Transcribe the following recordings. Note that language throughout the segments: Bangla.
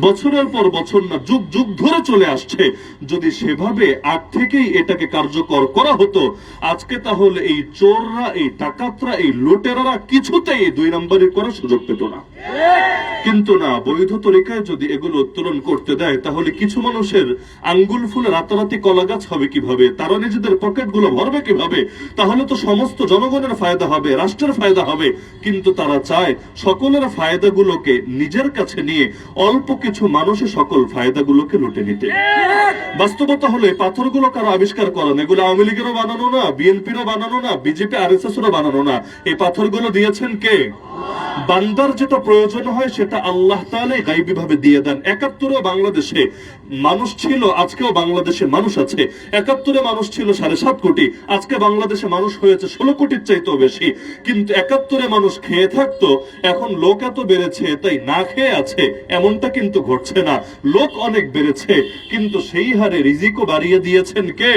বছরের পর বছর না, যুগ যুগ ধরে চলে আসছে। যদি সেভাবে আগ থেকেই এটাকে কার্যকর করা হতো, আজকে তাহলে এই চোররা, এই ডাকাতরা, এই লুটেরারা কিছুতেই দুই নম্বরের করার সুযোগ পেত না। কিন্তু না, বৈধ তরিকায় যদি এগুলো উত্তোলন করতে দেয়, তাহলে কিছু মানুষের আঙ্গুল ফুলে রাতারাতি কলা গাছ হবে কীভাবে? তারা নিজেদের পকেটগুলো ভরবে কীভাবে? তাহলে তো সমস্ত জনগণের ফায়দা হবে, রাষ্ট্রের ফায়দা হবে। কিন্তু তারা চায় সকলের ফায়দাগুলোকে নিজের কাছে নিয়ে অল্প কিছু মানুষের সকল ফায়দাগুলোকে লুটে নিতে। বাস্তবতা হলে, এই পাথরগুলো কারও আবিষ্কার করা না এগুলো আওয়ামী লীগেরও বানানো না, বিএনপিরও বানানো না, বিজেপি, আর এস এরও বানানো না। এই পাথরগুলো দিয়েছেন কে? বান্দার যেটা প্রয়োজন হয় সেটা আল্লাহ তাআলাই গাইবী ভাবে দিয়ে দেন। একাত্তরে বাংলাদেশে মানুষ ছিল, আজকেও বাংলাদেশে মানুষ আছে। একাত্তরে মানুষ ছিল সাড়ে সাত কোটি, আজকে বাংলাদেশে মানুষ হয়েছে ষোলো কোটির চাইতেও বেশি। কিন্তু একাত্তরে মানুষ খেয়ে থাকতো, এখন লোক এত বেড়েছে, তাই না খেয়ে আছে, এমনটা কিন্তু ঘটছে না। লোক অনেক বেড়েছে, কিন্তু সেই হারে রিজিকও বাড়িয়ে দিয়েছেন কে?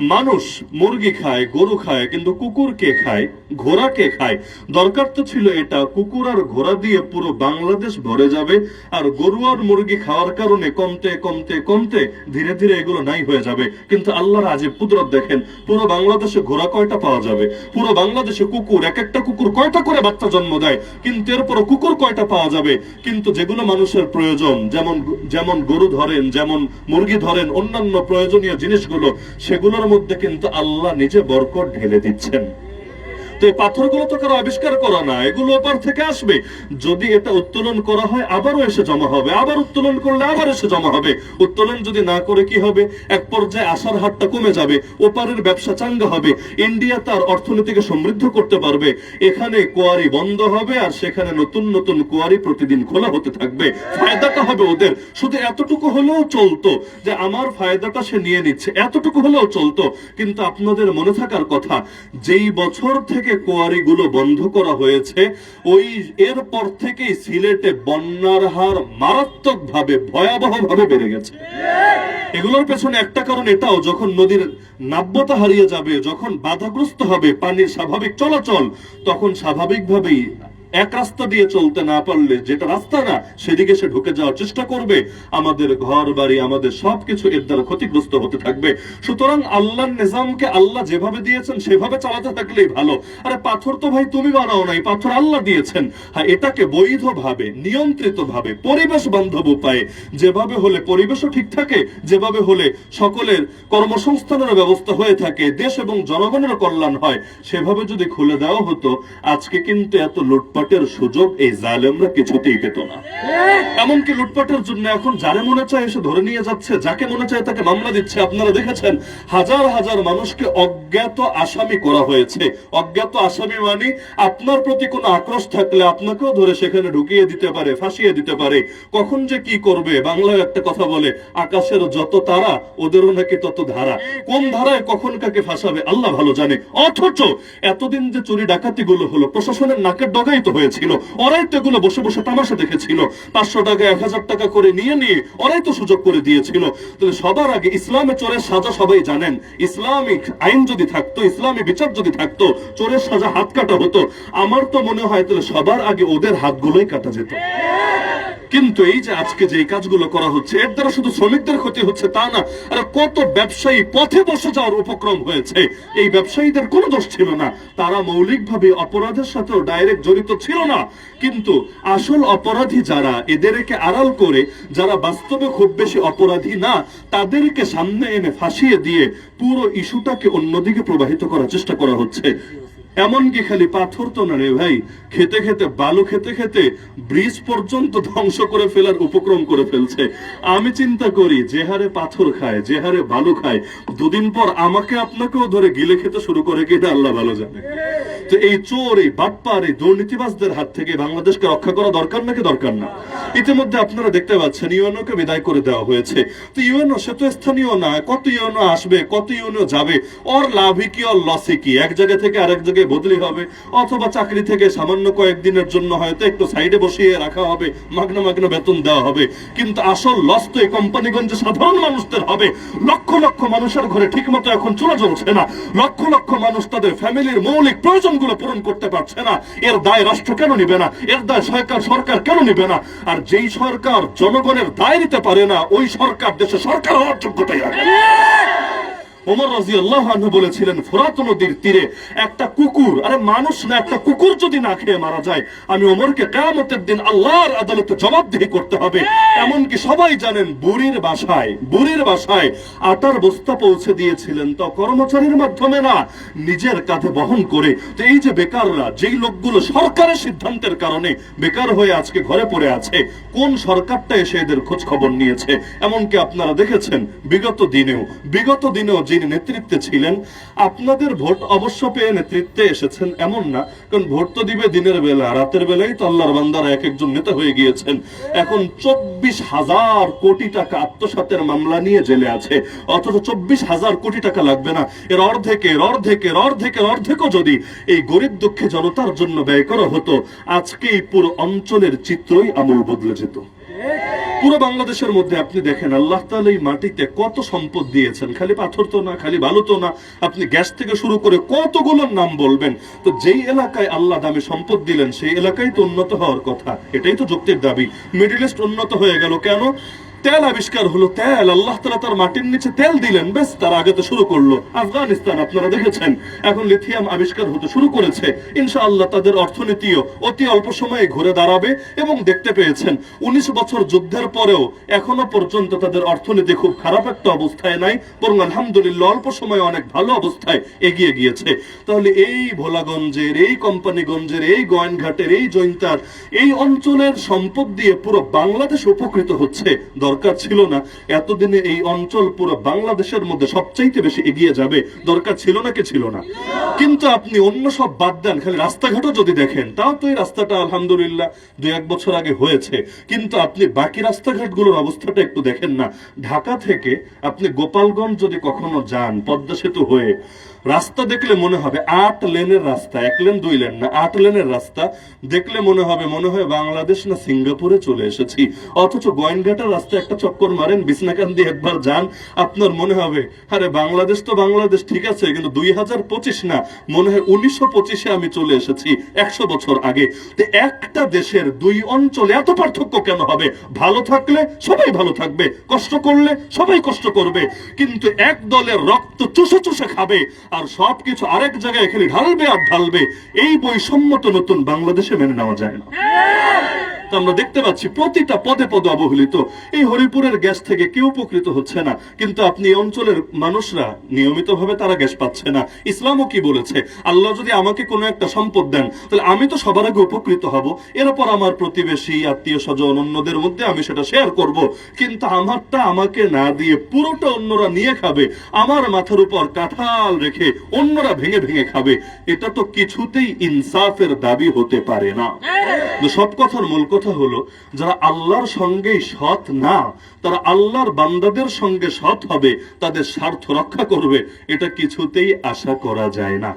মানুষ মুরগি খায়, গরু খায়, কিন্তু কুকুর কে খায়? ঘোড়া কে খায়? দরকার তো ছিল এটা। কুকুর আর ঘোড়া দিয়ে পুরো বাংলাদেশ ভরে যাবে। আর গরু আর মুরগি খাওয়ার কারণে কমতে কমতে কমতে ধীরে ধীরে এগুলো নাই হয়ে যাবে। কিন্তু আল্লাহর আজীব কুদরত দেখেন, পুরো বাংলাদেশে ঘোড়া কয়টা পাওয়া যাবে? পুরো বাংলাদেশে কুকুর, এক একটা কুকুর কয়টা করে বাচ্চা জন্ম দেয়? কিন্তু এরপর কুকুর কয়টা পাওয়া যাবে? কিন্তু যেগুলো মানুষের প্রয়োজন, যেমন যেমন গরু ধরেন, যেমন মুরগি ধরেন, অন্যান্য প্রয়োজনীয় জিনিসগুলো, সেগুলোর মধ্যে কিন্তু আল্লাহ নিজে বরকত ঢেলে দিচ্ছেন। তো এই পাথরগুলো তো কারও আবিষ্কার করা না, এগুলো ওপার থেকে আসবে। যদি এটা উত্তোলন করা হয়, আবারও এসে জমা হবে, আবার উত্তোলন করলে আবার এসে জমা হবে। উত্তোলন যদি না করে কি হবে? এক পর্যায়ে আসার হারটা কমে যাবে, ওপারের ব্যবসা চাঙ্গা হবে, ইন্ডিয়া তার অর্থনীতিকে সমৃদ্ধ করতে পারবে। এখানে কোয়ারি বন্ধ হবে, আর সেখানে নতুন নতুন কোয়ারি প্রতিদিন খোলা হতে থাকবে। ফায়দাটা হবে ওদের। শুধু এতটুকু হলেও চলতো যে আমার ফায়দাটা সে নিয়ে নিচ্ছে। এতটুকু হলেও চলতো। কিন্তু আপনাদের মনে থাকার কথা, যেই বছর থেকে কোয়ারিগুলো বন্ধ করা হয়েছে, ওই এরপর থেকেই সিলেটে বন্যার হার মারাত্মক ভাবে ভয়াবহ ভাবে বেড়ে গেছে। এগুলোর পেছনে একটা কারণ এটাও, যখন নদীর নাব্যতা হারিয়ে যাবে, যখন বাধাগ্রস্ত হবে, পানির স্বাভাবিক চলাচল, তখন স্বাভাবিকভাবেই এক রাস্তা দিয়ে চলতে না পারলে যেটা রাস্তা না, সেদিকে সে ঢুকে যাওয়ার চেষ্টা করবে। আমাদের ঘর বাড়ি আমাদের সবকিছু এর দ্বারা ক্ষতিগ্রস্ত হতে থাকবে। সুতরাং আল্লাহর নিজামকে আল্লাহ যেভাবে দিয়েছেন, সেভাবে চালাতে থাকলেই ভালো। আরে পাথর তো ভাই তুমি বানাও নাই, পাথর আল্লাহ দিয়েছেন। হ্যাঁ এটাকে বৈধভাবে নিয়ন্ত্রিত ভাবে পরিবেশ বান্ধব উপায়ে, যেভাবে হলে পরিবেশও ঠিক থাকে, যেভাবে হলে সকলের কর্মসংস্থানের ব্যবস্থা হয়ে থাকে, দেশ এবং জনগণের কল্যাণ হয়, সেভাবে যদি খুলে দেওয়া হতো, আজকে কিন্তু এত লুটপাটের সুযোগ এই জালেমরা কিছুতেই পেত না। এমনকি লুটপাটের জন্য এখন যারে মনে চায় এসে ধরে নিয়ে যাচ্ছে, যাকে মনে চায় তাকে মামলা দিচ্ছে। আপনারা দেখেছেন, হাজার হাজার মানুষকে অজ্ঞাত আসামি করা হয়েছে। অজ্ঞাত আসামি মানে আপনার প্রতি কোনো আক্রোশ থাকলে আপনাকেও ধরে সেখানে ঢুকিয়ে দিতে পারে, ফাঁসিয়ে দিতে পারে। কখন যে কি করবে, বাংলায় একটা কথা বলে, আকাশের যত তারা, ওদেরও নাকি তত ধারা। কোন ধারায় কখন কাকে ফাঁসাবে, আল্লাহ ভালো জানে। অথচ এতদিন যে চুরি ডাকাতি গুলো হলো, প্রশাসনের নাকের ডগাই তো হয়েছিল। ওরাই তো এগুলো বসে বসে তামাশা দেখেছিল। পাঁচশো টাকা, এক হাজার টাকা করে নিয়ে নিয়ে ওরাই তো সুযোগ করে দিয়েছিল। তাহলে সবার আগে ইসলামে চোরের সাজা সবাই জানেন। ইসলামিক আইন যদি থাকতো, ইসলামী বিচার যদি থাকতো, চোরের সাজা হাত কাটা হতো। আমার তো মনে হয় তাহলে সবার আগে ওদের হাতগুলোই কাটা যেত। কিন্তু এই যে আজকে যে কাজগুলো করা হচ্ছে, এর দ্বারা শুধু শ্রমিকদের ক্ষতি হচ্ছে তা না, আর কত ব্যবসায়ী পথে বসে যাওয়ার উপক্রম হয়েছে। এই ব্যবসায়ীদের কোনো দোষ ছিল না। তারা মৌলিকভাবে অপরাধের সাথেও ডাইরেক্ট জড়িত ছিল না। কিন্তু আসল অপরাধী যারা, এদেরকে আড়াল করে যারা বাস্তবে খুব বেশি অপরাধী না, তাদেরকে সামনে এনে ফাঁসিয়ে দিয়ে পুরো ইস্যুটাকে অন্যদিকে প্রবাহিত করার চেষ্টা করা হচ্ছে। এমনকি খালি পাথর তো না রে ভাই, খেতে খেতে, বালু খেতে খেতে ব্রিজ পর্যন্ত ধ্বংস করে ফেলার উপক্রম করে ফেলছে। আমি চিন্তা করি, যে হারে পাথর খায়, যে হারে বালু খায়, দুদিন পর আমাকে আপনাকেও ধরে গিলে খেতে শুরু করে কিনা, আল্লাহ ভালো জানে। তো এই চোর এই বাটপার এই দুর্নীতিবাজদের হাত থেকে বাংলাদেশকে রক্ষা করা দরকার নাকি দরকার না? ইতিমধ্যে আপনারা দেখতে পাচ্ছেন ইউএনও কে বিদায় করে দেওয়া হয়েছে। তো ইউএনও সে তো স্থানীয় না, কত ইউএনও আসবে, কত ইউএনও যাবে? ওর লাভই কি ওর লসে কি? এক জায়গা থেকে আরেক জায়গায় বদলি হবে, অথবা চাকরি থেকে সামান্য কয়েকদিনের জন্য হয়তো একটু সাইডে বসিয়ে রাখা হবে, মাগনা মাগনা বেতন দেওয়া হবে। কিন্তু আসল লস তো এই কোম্পানিগঞ্জে সাধারণ মানুষদের হবে। লক্ষ লক্ষ মানুষের ঘরে ঠিকমতো এখন চলে জ্বলছে না। লক্ষ লক্ষ মানুষ তাদের ফ্যামিলির মৌলিক প্রয়োজনগুলো পূরণ করতে পারছে না। এর দায় রাষ্ট্র কেন নিবে না? এর দায় সরকার সরকার কেন নিবে না? আর যেই সরকার জনগণের দায় নিতে পারে না ওই সরকার দেশে সরকার হওয়ার যোগ্যতাই রাখে। ওমর রাজি আল্লাহ বলেছিলেন ফোরাত নদীর তীরে একটা কুকুর আরে মানুষ না একটা কুকুর যদি না খেয়ে মারা যায় আমি ওমরকে কেয়ামতের দিন আল্লাহর আদালতে জবাবদিহি করতে হবে। এমনকি সবাই জানেন বুড়ির বাসায় বুড়ির বাসায় আটার বস্তা পৌঁছে দিয়েছিলেন তো কর্মচারীর মাধ্যমে না নিজের কাঁধে বহন করে। তো এই যে বেকাররা যেই লোকগুলো সরকারের সিদ্ধান্তের কারণে বেকার হয়ে আজকে ঘরে পড়ে আছে কোন সরকারটা এসে এদের খোঁজ খবর নিয়েছে? এমনকি আপনারা দেখেছেন বিগত দিনেও বিগত দিনেও যিনি নেতৃত্বে ছিলেন, আপনাদের ভোট অবশ্য পেয়ে নেতৃত্বে এসেছেন এমন না, কারণ ভোট তো দিবে দিনের বেলা, রাতের বেলায় তো আল্লাহর বান্দারা এক একজন নেতা হয়ে গিয়েছেন। এখন চব্বিশ হাজার কোটি টাকা আত্মসাতের মামলা নিয়ে জেলে আছে, অথচ চব্বিশ হাজার কোটি টাকা লাগবে না। এর অর্ধেকের অর্ধেকের অর্ধেকের অর্ধেকও যদি এই গরিব দুঃখী জনতার জন্য ব্যয় করা হতো আজকে এই পুরো অঞ্চলের চিত্রই আমূল বদলে যেত। পুরো বাংলাদেশের মধ্যে আপনি দেখেন, আল্লাহ তালা এই মাটিতে কত সম্পদ দিয়েছেন। খালি পাথর তো না, খালি বালু তো না। আপনি গ্যাস থেকে শুরু করে কতগুলোর নাম বলবেন। তো যেই এলাকায় আল্লাহ দামে সম্পদ দিলেন, সেই এলাকায় তো উন্নত হওয়ার কথা। এটাই তো যুক্তির দাবি। মিডিল ইস্ট উন্নত হয়ে গেল কেন? তেল আবিষ্কার হলো তেল। আল্লাহ তালা তার মাটির নিচে তেল দিলেন। বেশ তার আগে তো শুরু করল। আফগানিস্তান, আপনারা দেখেছেন, এখন লিথিয়াম আবিষ্কার হতে শুরু করেছে। ইনশাআল্লাহ তাদের অর্থনীতিও অতি অল্প সময়ে ঘুরে দাঁড়াবে এবং দেখতে পেয়েছেন, উনিশ বছর যুদ্ধের পরেও এখনও পর্যন্ত তাদের অর্থনীতি খুব খারাপ একটা অবস্থায় নাই, বরং আলহামদুলিল্লাহ অল্প সময়ে অনেক ভালো অবস্থায় এগিয়ে গিয়েছে। তাহলে এই ভোলাগঞ্জের, এই কোম্পানিগঞ্জের, এই গোয়েনঘাটের, এই জৈন্তার, এই অঞ্চলের সম্পদ দিয়ে পুরো বাংলাদেশ উপকৃত হচ্ছে দরকার ছিল না। এতদিনে এই অঞ্চল পুরো বাংলাদেশের মধ্যে সবচাইতে বেশি এগিয়ে যাবে। দরকার ছিল না কি ছিল না। কিন্তু আপনি অন্য সব বাদ দেন, খালি রাস্তাঘাটও যদি দেখেন, তাও তো এই রাস্তাটা আলহামদুলিল্লাহ দুই এক বছর আগে হয়েছে। কিন্তু আপনি বাকি রাস্তাঘাটগুলোর অবস্থাটা একটু দেখেন না। ঢাকা থেকে আপনি গোপালগঞ্জ যদি কখনো যান, পদ্মা সেতু হয়ে, রাস্তা দেখলে মনে হবে আট লেনের রাস্তা, এক লেন, দুই লেন না, আট লেনের রাস্তা। দেখলে মনে হবে, মনে হয় বাংলাদেশ না সিঙ্গাপুরে চলে এসেছি। অথচ গোয়েনঘাটার রাস্তা একটা চক্কর মারেন বিছনাকান দিয়ে একবার যান, আপনার মনে হবে, আরে বাংলাদেশ তো বাংলাদেশ, ঠিক আছে, কিন্তু দুই হাজার পঁচিশ না, মনে হয় উনিশশো আমি চলে এসেছি, একশো বছর আগে। তো একটা দেশের দুই অঞ্চলে এত পার্থক্য কেন হবে? ভালো থাকলে সবাই ভালো থাকবে, কষ্ট করলে সবাই কষ্ট করবে, কিন্তু এক দলের রক্ত চুষে চুষে খাবে, আর সবকিছু আরেক জায়গায় খালি ঢালবে আর ঢালবে, এই বৈষম্য তো নতুন বাংলাদেশে মেনে নেওয়া যায় না। তো আমরা দেখতে পাচ্ছি প্রতিটা পদে পদে অবহেলিত। এই হরিপুরের গ্যাস থেকে কেউ উপকৃত হচ্ছে না। কিন্তু আপনি অঞ্চলের মানুষরা নিয়মিতভাবে তারা গ্যাস পাচ্ছে না। ইসলামও কি বলেছে? আল্লাহ যদি আমাকে কোনো একটা সম্পদ দেন তাহলে আমি তো সবার আগে উপকৃত হব। এরপর আমার প্রতিবেশী আত্মীয় স্বজন অন্যদের মধ্যে আমি সেটা শেয়ার করব। কিন্তু আমারটা আমাকে না দিয়ে পুরোটা অন্যরা নিয়ে খাবে। আমার মাথার উপর কাঁঠাল রেখে অন্যরা ভেঙে ভেঙে খাবে। এটা তো কিছুতেই ইনসাফের দাবি হতে পারে না। সব কথার মূল কথা হলো যারা আল্লাহর সঙ্গেই সৎ না তারা আল্লাহর বান্দাদের সঙ্গে সৎ হবে তাদের স্বার্থ রক্ষা করবে এটা কিছুতেই আশা করা যায় না।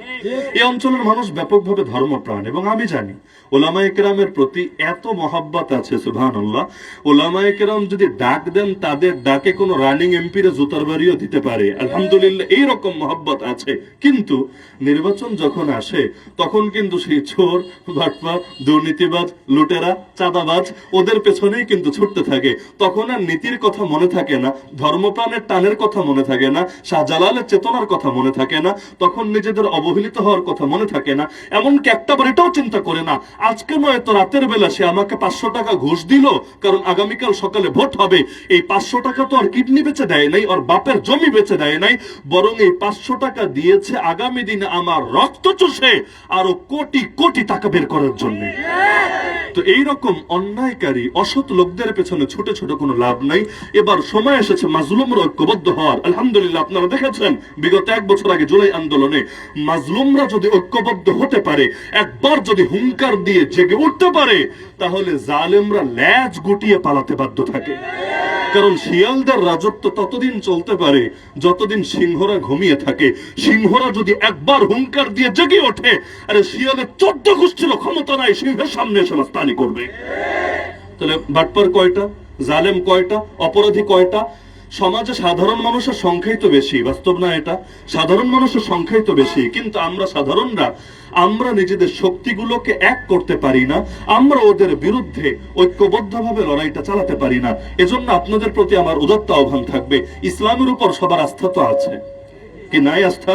এই অঞ্চলের মানুষ ব্যাপকভাবে ধর্মপ্রাণ এবং আমি জানি ওলামা একরামের প্রতি এত মহাব্বত আছে সুবহানাল্লাহ। ওলামা একরাম যদি ডাক দেন তাদের ডাকে কোনো রানিং এমপিরে জুতার বাড়িও দিতে পারে। আলহামদুলিল্লাহ এইরকম মহাব্বত আছে। কিন্তু নির্বাচন যখন আসে তখন কিন্তু সেই চোর ভাটপা দুর্নীতিবাজ লুটেরা চাঁদাবাজ ওদের পেছনেই কিন্তু ছুটতে থাকে। তখন আর নীতির কথা মনে থাকে না, ধর্মপ্রাণের টানের কথা মনে থাকে না, শাহজালালের চেতনার কথা মনে থাকে না, তখন নিজেদের অবহেলিত হওয়ার কথা মনে থাকে না, এমনকি একটা বার এটাও চিন্তা করে না, আজকে নয় তো রাতের বেলা সে আমাকে পাঁচশো টাকা ঘুষ দিল, কারণ আগামীকাল সকালে ভোট হবে, এই পাঁচশো টাকা তো আর কিডনি বেচে দেয় নাই ওর বাপের জমি বেচে দেয় নাই, বরং এই পাঁচশো টাকা দিয়েছে আগামী দিনে আমার রক্ত চষে আরও কোটি কোটি টাকা বের করার জন্য। তো এইরকম অন্যায়কারী, অসৎ লোকদের পেছনে ছোট ছোট কোনো লাভ নাই এবার সময় এসেছে মাজলুমরা ঐক্যবদ্ধ হওয়ার। আলহামদুলিল্লাহ, আপনারা দেখেছেন, বিগত এক বছর আগে জুলাই আন্দোলনে মাজলুমরা যদি ঐক্যবদ্ধ হতে পারে, একবার যদি হুঙ্কার দিয়ে জেগে উঠতে পারে, তাহলে জালেমরা ল্যাজ গুটিয়ে পালাতে বাধ্য থাকে। কারণ শিয়ালদের রাজত্ব ততদিন চলতে পারে, যতদিন সিংহরা ঘুমিয়ে থাকে। সিংহরা যদি একবার হুঙ্কার দিয়ে জেগে ওঠে, আরে শিয়ালের চোদ্দ গোষ্ঠীর ক্ষমতা নাই, সিংহের সামনে এসে করবে। তাহলে বাটপার কয়টা? জালেম কয়টা, অপরাধী কয়টা? সমাজে সাধারণ মানুষের সংখ্যাই তো বেশি, বাস্তব না এটা? সাধারণ মানুষের সংখ্যাই তো বেশি, কিন্তু আমরা সাধারণরা, আমরা নিজেদের শক্তিগুলোকে এক করতে পারি না, আমরা ওদের বিরুদ্ধে ঐক্যবদ্ধভাবে লড়াইটা চালাতে পারি না। এজন্য আপনাদের প্রতি আমার উদাত্ত আহ্বান থাকবে, ইসলামের উপর সবার আস্থা তো আছে। কি নাই আস্থা?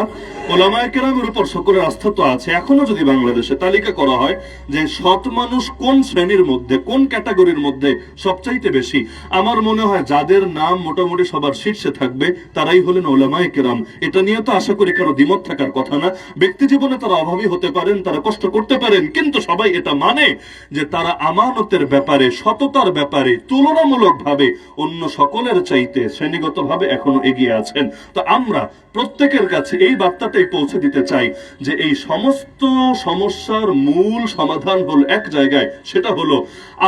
ওলামায় কেরামের উপর সকলের আস্থা তো আছে। এখনও যদি বাংলাদেশে তালিকা করা হয় যে সৎ মানুষ কোন শ্রেণির মধ্যে, কোন ক্যাটাগরির মধ্যে সবচাইতে বেশি? আমার মনে হয় যাদের নাম মোটামুটি সবার শীর্ষে থাকবে, তারাই হলেন ওলামায় কেরাম। এটা নিয়ে তো আশা করি কারও দ্বিমত থাকার কথা না। ব্যক্তি জীবনে তারা অভাবী হতে পারেন, তারা কষ্ট করতে পারেন, কিন্তু সবাই এটা মানে যে তারা আমানতের ব্যাপারে, সততার ব্যাপারে, তুলনামূলকভাবে অন্য সকলের চাইতে শ্রেণীগতভাবে এখনও এগিয়ে আছেন। তো আমরা প্রত্যেকের কাছে এই বার্তাটাই পৌঁছে দিতে চাই যে এই সমস্ত সমস্যার মূল সমাধান হলো এক জায়গায়, সেটা হলো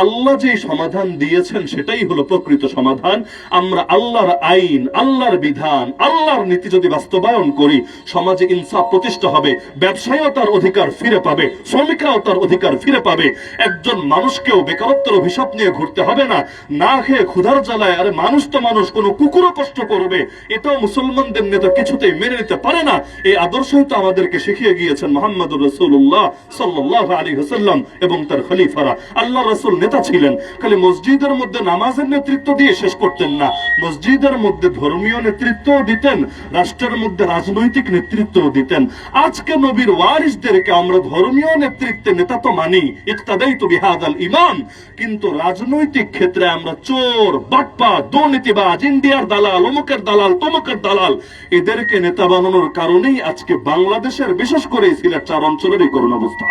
আল্লাহ যে সমাধান দিয়েছেন সেটাই হলো প্রকৃত সমাধান। আমরা আল্লাহর আইন, আল্লাহর বিধান, আল্লাহর নীতি যদি বাস্তবায়ন করি, সমাজে ইনসাফ প্রতিষ্ঠা হবে, ব্যবসায়ীও তার অধিকার ফিরে পাবে, শ্রমিকরাও তার অধিকার ফিরে পাবে। একজন মানুষকেও বেকারত্বের অভিশাপ নিয়ে ঘুরতে হবে না। না খেয়ে ক্ষুধার জ্বালায়, আরে মানুষ তো মানুষ, কোনো কুকুরও কষ্ট করবে। এটাও মুসলমানদের নেতা কিছুতেই মেনে নিতে পারে না, এই আদর্শই তো আমাদেরকে শিখিয়ে গিয়েছেন মোহাম্মদ রসুল্লাহ সাল্লাহ আলী হাসাল্লাম এবং তার খলিফারা। আল্লাহ রসুল নেতা ছিলেন। খালি মসজিদের মধ্যে নামাজের নেতৃত্ব দিয়ে শেষ করতেন না। মসজিদের মধ্যে ধর্মীয় নেতৃত্ব দিতেন, রাষ্ট্রের মধ্যে রাজনৈতিক নেতৃত্ব দিতেন। আজকে নবীর ওয়ারিসদেরকে আমরা ধর্মীয় নেতৃত্বে নেতা তো মানি ইকতাদাই তো বিহাদ আল ইমাম কিন্তু রাজনৈতিক ক্ষেত্রে আমরা চোর, বাটপা, দুর্নীতিবাজ, ইন্ডিয়ার দালাল, অমুকের দালাল, তমুকের দালাল, এদেরকে নেতা বানানোর কারণেই আজকে বাংলাদেশের বিশেষ করে সিলেট চার অঞ্চলের এই করুণ অবস্থা।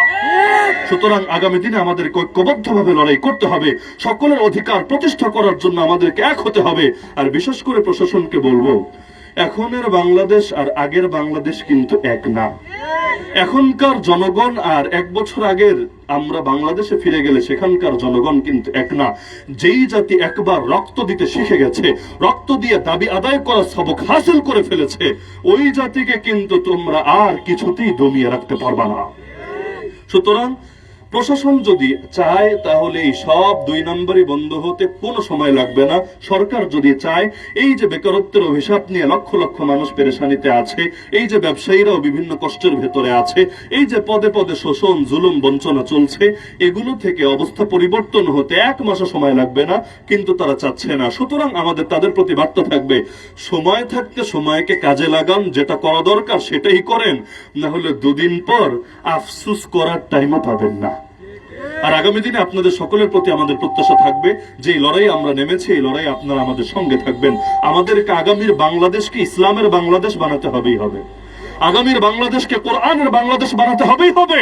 সুতরাং আগামী দিনে আমাদেরকে ঐক্যবদ্ধভাবে লড়াই করতে হবে, সকলের অধিকার প্রতিষ্ঠা করার জন্য আমাদেরকে এক হতে হবে, আর বিশেষ করে প্রশাসনকে বলব এখনের বাংলাদেশ আর আগের বাংলাদেশ কিন্তু এক না। এখনকার জনগণ আর এক বছর আগের আমরা বাংলাদেশে ফিরে গেলে সেখানকার জনগণ কিন্তু এক না। যেই জাতি একবার রক্ত দিতে শিখে গেছে, রক্ত দিয়ে দাবি আদায় করার সবক হাসিল করে ফেলেছে, ওই জাতিকে কিন্তু তোমরা আর কিছুতেই দমিয়ে রাখতে পারবা না। সুতরাং প্রশাসন যদি চায়, তাহলে এই সব দুই নম্বরই বন্ধ হতে কোনো সময় লাগবে না। সরকার যদি চায়, এই যে বেকারত্বের অভিশাপ নিয়ে লক্ষ লক্ষ মানুষ পেরেশানিতে আছে, এই যে ব্যবসায়ীরাও বিভিন্ন কষ্টের ভেতরে আছে, এই যে পদে পদে শোষণ, জুলুম, বঞ্চনা চলছে, এগুলো থেকে অবস্থা পরিবর্তন হতে এক মাসও সময় লাগবে না, কিন্তু তারা চাচ্ছে না। সুতরাং আমাদের তাদের প্রতি বার্তা থাকবে, সময় থাকতে সময়কে কাজে লাগান, যেটা করা দরকার সেটাই করেন না হলে দুদিন পর আফসুস করার টাইমও পাবেন না। আর আগামী দিনে আপনাদের সকলের প্রতি আমাদের প্রত্যাশা থাকবে যে এই লড়াই আমরা নেমেছি, এই লড়াই আপনারা আমাদের সঙ্গে থাকবেন। আমাদেরকে আগামীর বাংলাদেশকে ইসলামের বাংলাদেশ বানাতে হবেই হবে। আগামীর বাংলাদেশকে কোরআনের বাংলাদেশ বানাতে হবেই হবে।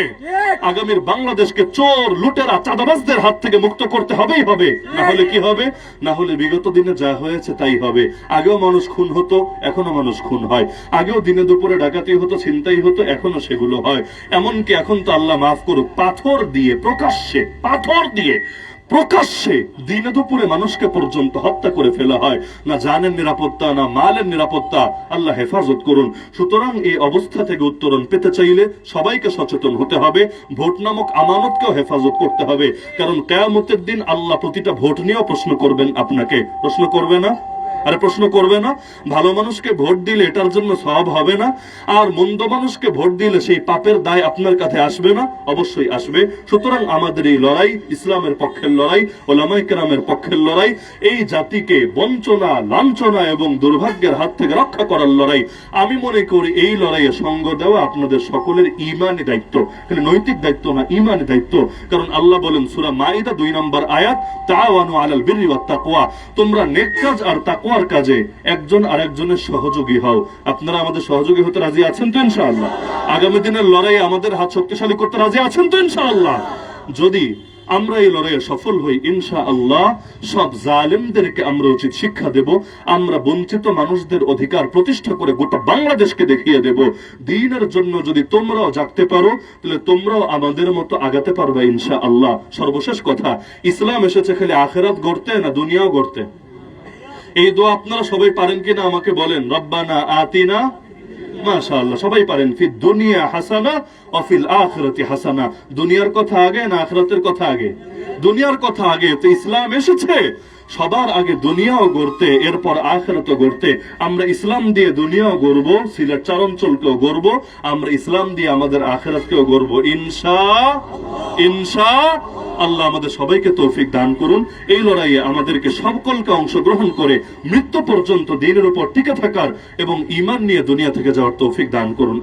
আগামীর বাংলাদেশকে চোর লুটেরা চাঁদাবাজদের হাত থেকে মুক্ত করতে হবেই হবে। না হলে কি হবে? না হলে বিগত দিনে যা হয়েছে তাই হবে। আগেও মানুষ খুন হতো এখনও মানুষ খুন হয়। আগেও দিনে দুপুরে ডাকাতি হতো ছিনতাই হতো এখনও সেগুলো হয়। এমনকি এখন তো আল্লাহ মাফ করুক পাথর দিয়ে প্রকাশ্যে পাথর দিয়ে প্রকাশ্যে দিনে দুপুরে মানুষকে পর্যন্ত হত্যা করে ফেলা হয়। না জানের নিরাপত্তা, না মালের নিরাপত্তা। আল্লাহ হেফাজত করুন। সুতরাং এই অবস্থা থেকে উত্তরণ পেতে চাইলে সবাইকে সচেতন হতে হবে। ভোট নামক আমানতকেও হেফাজত করতে হবে। কারণ কেয়ামতের দিন আল্লাহ প্রতিটা ভোট নিয়েও প্রশ্ন করবেন আপনাকে। প্রশ্ন করবে না? আরে প্রশ্ন করবে না। ভালো মানুষকে ভোট দিলে এটার জন্য সব হবে না। আর মন্দ মানুষকে ভোট দিলে সেই পাপের দায় আপনার কাছে আসবে না। অবশ্যই আসবে। সুতরাং আমাদের এই লড়াই, ইসলামের পক্ষের লড়াই ওলামাই কেরামের পক্ষের লড়াই, এই জাতিকে বঞ্চনা, লাঞ্ছনা এবং দুর্ভাগ্যের হাত থেকে রক্ষা করার লড়াই। আমি মনে করি এই লড়াইয়ে সঙ্গ দেওয়া আপনাদের সকলের ইমানি দায়িত্ব। কিন্তু নৈতিক দায়িত্ব না, ইমানি দায়িত্ব। কারণ আল্লাহ বলেন, সুরা মাইদা দুই নম্বর আয়াত, তাওয়ানু আলাল বিররি ওয়াত তাকওয়া তোমরা নেক কাজ আর তাকওয়ার কাজে একজন আরেকজনের সহযোগী হও। আপনারা আমাদের সহযোগী হতে রাজি আছেন তো ইনশাআল্লাহ? আগামী দিনের লড়াই আমাদের হাত শক্তিশালী করতে রাজি আছেন তো ইনশাআল্লাহ? যদি আমরা এই লড়াইয়ে সফল হই ইনশা আল্লাহ সব জালেমদেরকে আমরা উচিত শিক্ষা দেব। আমরা বঞ্চিত মানুষদের অধিকার প্রতিষ্ঠা করে গোটা বাংলাদেশকে দেখিয়ে দেব। দিনের জন্য যদি তোমরাও জাগতে পারো, তাহলে তোমরাও আমাদের মতো আগাতে পারবে ইনশা আল্লাহ সর্বশেষ কথা, ইসলাম এসেছে খালি আখেরাত গড়তে না দুনিয়াও গড়তে? এই দোয়া আপনারা সবাই পারেন কিনা আমাকে বলেন। রব্বানা আতিনা, মাশাআল্লাহ, সবাই পারেন। ফি দুনিয়া হাসানা অফিল ফিল আখিরাতি হাসানা। দুনিয়ার কথা আগে না আখরাতের কথা আগে? দুনিয়ার কথা আগে। তো ইসলাম এসেছে। সবার আগে দুনিয়াও গড়তে, এরপর আখেরাত গড়তে, আমরা ইসলাম দিয়ে দুনিয়াও গড়ব, সিলেট চারঞ্চলকেও গড়ব, আমরা ইসলাম দিয়ে আমাদের আখেরাতকেও গড়ব। ইনশা ইনশা, আল্লাহ আমাদের সবাইকে তৌফিক দান করুন। এই লড়াইয়ে আমাদেরকে সকলকে অংশগ্রহণ করে মৃত্যু পর্যন্ত দিনের উপর টিকে থাকার এবং ইমান নিয়ে দুনিয়া থেকে যাওয়ার তৌফিক দান করুন।